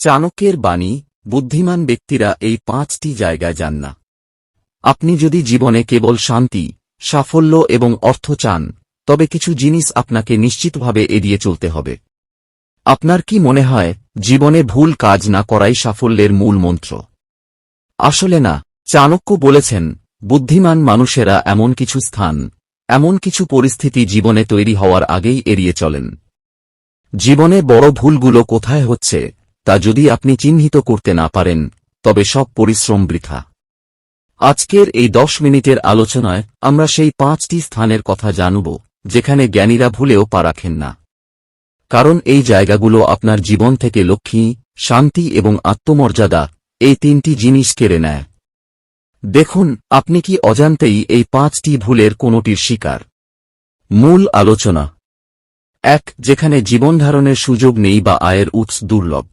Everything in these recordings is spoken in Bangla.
চাণক্যের বাণী, বুদ্ধিমান ব্যক্তিরা এই পাঁচটি জায়গায় যান না। আপনি যদি জীবনে কেবল শান্তি, সাফল্য এবং অর্থ চান, তবে কিছু জিনিস আপনাকে নিশ্চিতভাবে এড়িয়ে চলতে হবে। আপনার কি মনে হয়, জীবনে ভুল কাজ না করাই সাফল্যের মূল মন্ত্র? আসলে না, চাণক্য বলেছেন, বুদ্ধিমান মানুষেরা এমন কিছু স্থান, এমন কিছু পরিস্থিতি জীবনে তৈরি হওয়ার আগেই এড়িয়ে চলেন। জীবনে বড় ভুলগুলো কোথায় হচ্ছে তা যদি আপনি চিহ্নিত করতে না পারেন, তবে সব পরিশ্রম বৃথা। আজকের এই দশ মিনিটের আলোচনায় আমরা সেই পাঁচটি স্থানের কথা জানব, যেখানে জ্ঞানীরা ভুলেও পা রাখেন না। কারণ এই জায়গাগুলো আপনার জীবন থেকে লক্ষ্মী, শান্তি এবং আত্মমর্যাদা, এই তিনটি জিনিস কেড়ে নেয়। দেখুন, আপনি কি অজান্তেই এই পাঁচটি ভুলের কোনোটির শিকার? মূল আলোচনা। এক, যেখানে জীবনধারণের সুযোগ নেই বা আয়ের উৎস দুর্লভ।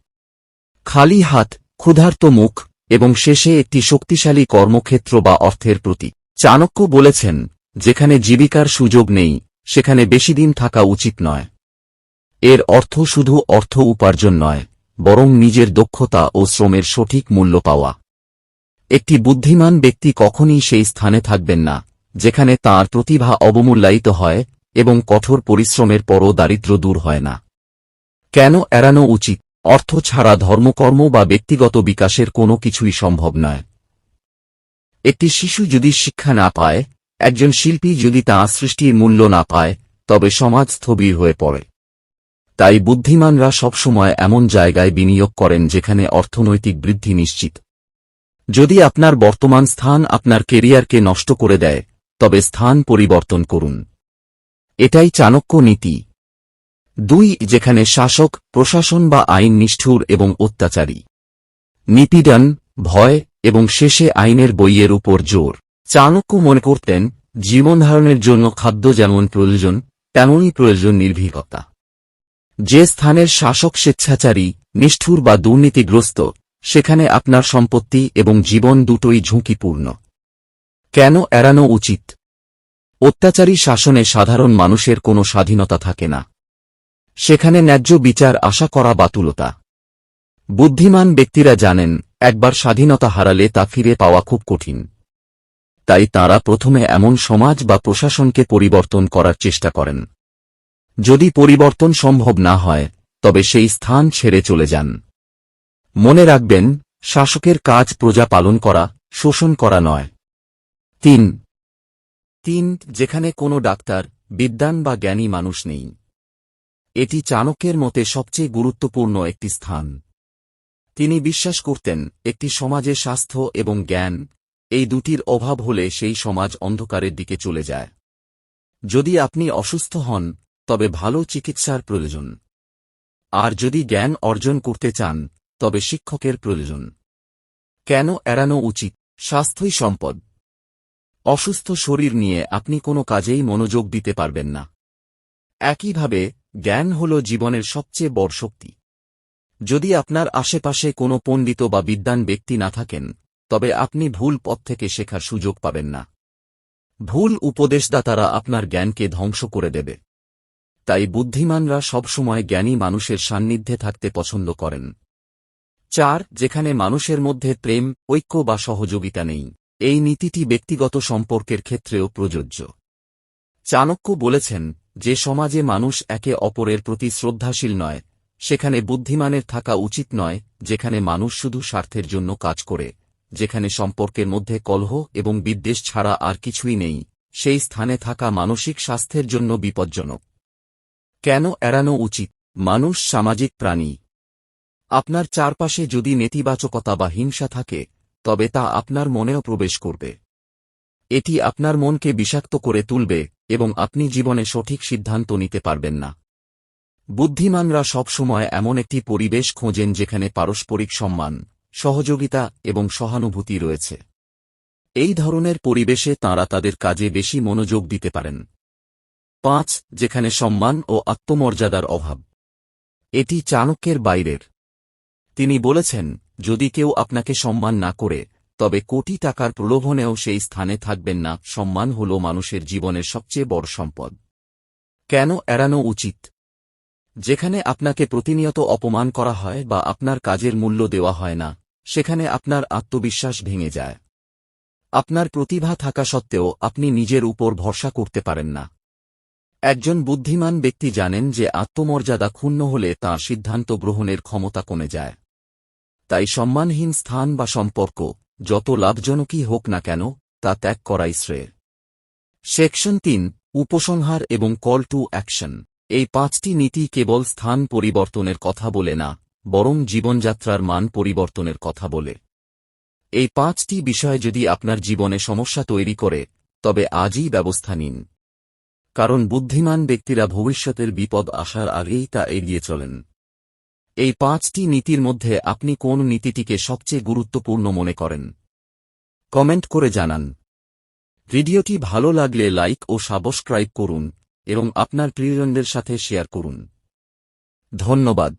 খালি হাত, ক্ষুধার্ত মুখ, এবং শেষে একটি শক্তিশালী কর্মক্ষেত্র বা অর্থের প্রতি চাণক্য বলেছেন, যেখানে জীবিকার সুযোগ নেই, সেখানে বেশি দিন থাকা উচিত নয়। এর অর্থ শুধু অর্থ উপার্জন নয়, বরং নিজের দক্ষতা ও শ্রমের সঠিক মূল্য পাওয়া। একটি বুদ্ধিমান ব্যক্তি কখনই সেই স্থানে থাকবেন না, যেখানে তার প্রতিভা অবমূল্যায়িত হয় এবং কঠোর পরিশ্রমের পরও দারিদ্র দূর হয় না। কেন এড়ানো উচিত? অর্থ ছাড়া ধর্মকর্ম বা ব্যক্তিগত বিকাশের কোনো কিছুই সম্ভব নয়। একটি শিশু যদি শিক্ষা না পায়, একজন শিল্পী যদি তা সৃষ্টির মূল্য না পায়, তবে সমাজ স্থবির হয়ে পড়ে। তাই বুদ্ধিমানরা সবসময় এমন জায়গায় বিনিয়োগ করেন যেখানে অর্থনৈতিক বৃদ্ধি নিশ্চিত। যদি আপনার বর্তমান স্থান আপনার কেরিয়ারকে নষ্ট করে দেয়, তবে স্থান পরিবর্তন করুন। এটাই চাণক্য নীতি। দুই, যেখানে শাসক, প্রশাসন বা আইন নিষ্ঠুর এবং অত্যাচারী। নিপীড়ন, ভয় এবং শেষে আইনের বইয়ের উপর জোর। চাণক্য মনে করতেন জীবনধারণের জন্য খাদ্য যেমন প্রয়োজন, তেমনই প্রয়োজন নির্ভীকতা। যে স্থানের শাসক স্বেচ্ছাচারী, নিষ্ঠুর বা দুর্নীতিগ্রস্ত, সেখানে আপনার সম্পত্তি এবং জীবন দুটোই ঝুঁকিপূর্ণ। কেন এড়ানো উচিত? অত্যাচারী শাসনে সাধারণ মানুষের কোনো স্বাধীনতা থাকে না। সেখানে ন্যায্য বিচার আশা করা বাতুলতা। বুদ্ধিমান ব্যক্তিরা জানেন, একবার স্বাধীনতা হারালে তা ফিরে পাওয়া খুব কঠিন। তাই তারা প্রথমে এমন সমাজ বা প্রশাসনকে পরিবর্তন করার চেষ্টা করেন। যদি পরিবর্তন সম্ভব না হয়, তবে সেই স্থান ছেড়ে চলে যান। মনে রাখবেন, শাসকের কাজ প্রজা পালন করা, শোষণ করা নয়। তিন। তিন, যেখানে কোনো ডাক্তার বিদ্যান বা জ্ঞানী মানুষ নেই। এটি চাণক্যের মতে সবচেয়ে গুরুত্বপূর্ণ একটি স্থান। তিনি বিশ্বাস করতেন, একটি সমাজে স্বাস্থ্য এবং জ্ঞান, এই দুটির অভাব হলে সেই সমাজ অন্ধকারের দিকে চলে যায়। যদি আপনি অসুস্থ হন, তবে ভালো চিকিৎসার প্রয়োজন। আর যদি জ্ঞান অর্জন করতে চান, তবে শিক্ষকের প্রয়োজন। কেন এড়ানো উচিত? স্বাস্থ্যই সম্পদ। অসুস্থ শরীর নিয়ে আপনি কোনো কাজেই মনোযোগ দিতে পারবেন না। একইভাবে জ্ঞান হল জীবনের সবচেয়ে বড় শক্তি। যদি আপনার আশেপাশে কোনো পণ্ডিত বা বিদ্বান ব্যক্তি না থাকেন, তবে আপনি ভুল পথ থেকে শেখার সুযোগ পাবেন না। ভুল উপদেশদাতারা আপনার জ্ঞানকে ধ্বংস করে দেবে। তাই বুদ্ধিমানরা সবসময় জ্ঞানী মানুষের সান্নিধ্যে থাকতে পছন্দ করেন। চার, যেখানে মানুষের মধ্যে প্রেম, ঐক্য বা সহযোগিতা নেই, এই নীতিটি ব্যক্তিগত সম্পর্কের ক্ষেত্রেও প্রযোজ্য। চাণক্য বলেছেন যে সমাজে মানুষ একে অপরের প্রতি শ্রদ্ধাশীল নয়, সেখানে বুদ্ধিমানের থাকা উচিত নয়, যেখানে মানুষ শুধু স্বার্থের জন্য কাজ করে, যেখানে সম্পর্কের মধ্যে কলহ এবং বিদ্বেষ ছাড়া আর কিছুই নেই, সেই স্থানে থাকা মানসিক স্বাস্থ্যের জন্য বিপজ্জনক। কেন এড়ানো উচিত? মানুষ সামাজিক প্রাণী। আপনার চারপাশে যদি নেতিবাচকতা বা হিংসা থাকে, তবে তা আপনার মনেও প্রবেশ করবে। এটি আপনার মনকে বিষাক্ত করে তুলবে, এবং আপনি জীবনে সঠিক সিদ্ধান্ত নিতে পারবেন না। বুদ্ধিমানরা সবসময় এমন একটি পরিবেশ খোঁজেন যেখানে পারস্পরিক সম্মান, সহযোগিতা এবং সহানুভূতি রয়েছে। এই ধরনের পরিবেশে তাঁরা তাদের কাজে বেশি মনোযোগ দিতে পারেন। পাঁচ, যেখানে সম্মান ও আত্মমর্যাদার অভাব। এটি চাণক্যের বাইরের। তিনি বলেছেন, যদি কেউ আপনাকে সম্মান না করে তবে কোটি টাকার প্রলোভনেও সেই স্থানে থাকবেন না, সম্মান হল মানুষের জীবনের সবচেয়ে বড় সম্পদ। কেন এড়ানো উচিত? যেখানে আপনাকে প্রতিনিয়ত অপমান করা হয় বা আপনার কাজের মূল্য দেওয়া হয় না, সেখানে আপনার আত্মবিশ্বাস ভেঙে যায়। আপনার প্রতিভা থাকা সত্ত্বেও আপনি নিজের উপর ভরসা করতে পারেন না। একজন বুদ্ধিমান ব্যক্তি জানেন যে আত্মমর্যাদা ক্ষুণ্ণ হলে তাঁর সিদ্ধান্ত গ্রহণের ক্ষমতা কমে যায়। তাই সম্মানহীন স্থান বা সম্পর্ক যত লাভজনকই হোক না কেন, তা ত্যাগ করাই শ্রেয় সেকশন তিন, উপসংহার এবং কল টু অ্যাকশন। এই পাঁচটি নীতি কেবল স্থান পরিবর্তনের কথা বলে না, বরং জীবনযাত্রার মান পরিবর্তনের কথা বলে। এই পাঁচটি বিষয় যদি আপনার জীবনে সমস্যা তৈরি করে, তবে আজই ব্যবস্থা নিন। কারণ বুদ্ধিমান ব্যক্তিরা ভবিষ্যতের বিপদ আসার আগেই তা এড়িয়ে চলেন। এই পাঁচটি নীতির মধ্যে আপনি কোন নীতিটিকে সবচেয়ে গুরুত্বপূর্ণ মনে করেন? কমেন্ট করে জানান। ভিডিওটি ভালো লাগলে লাইক ও সাবস্ক্রাইব করুন এবং আপনার প্রিয়জনদের সাথে শেয়ার করুন। ধন্যবাদ।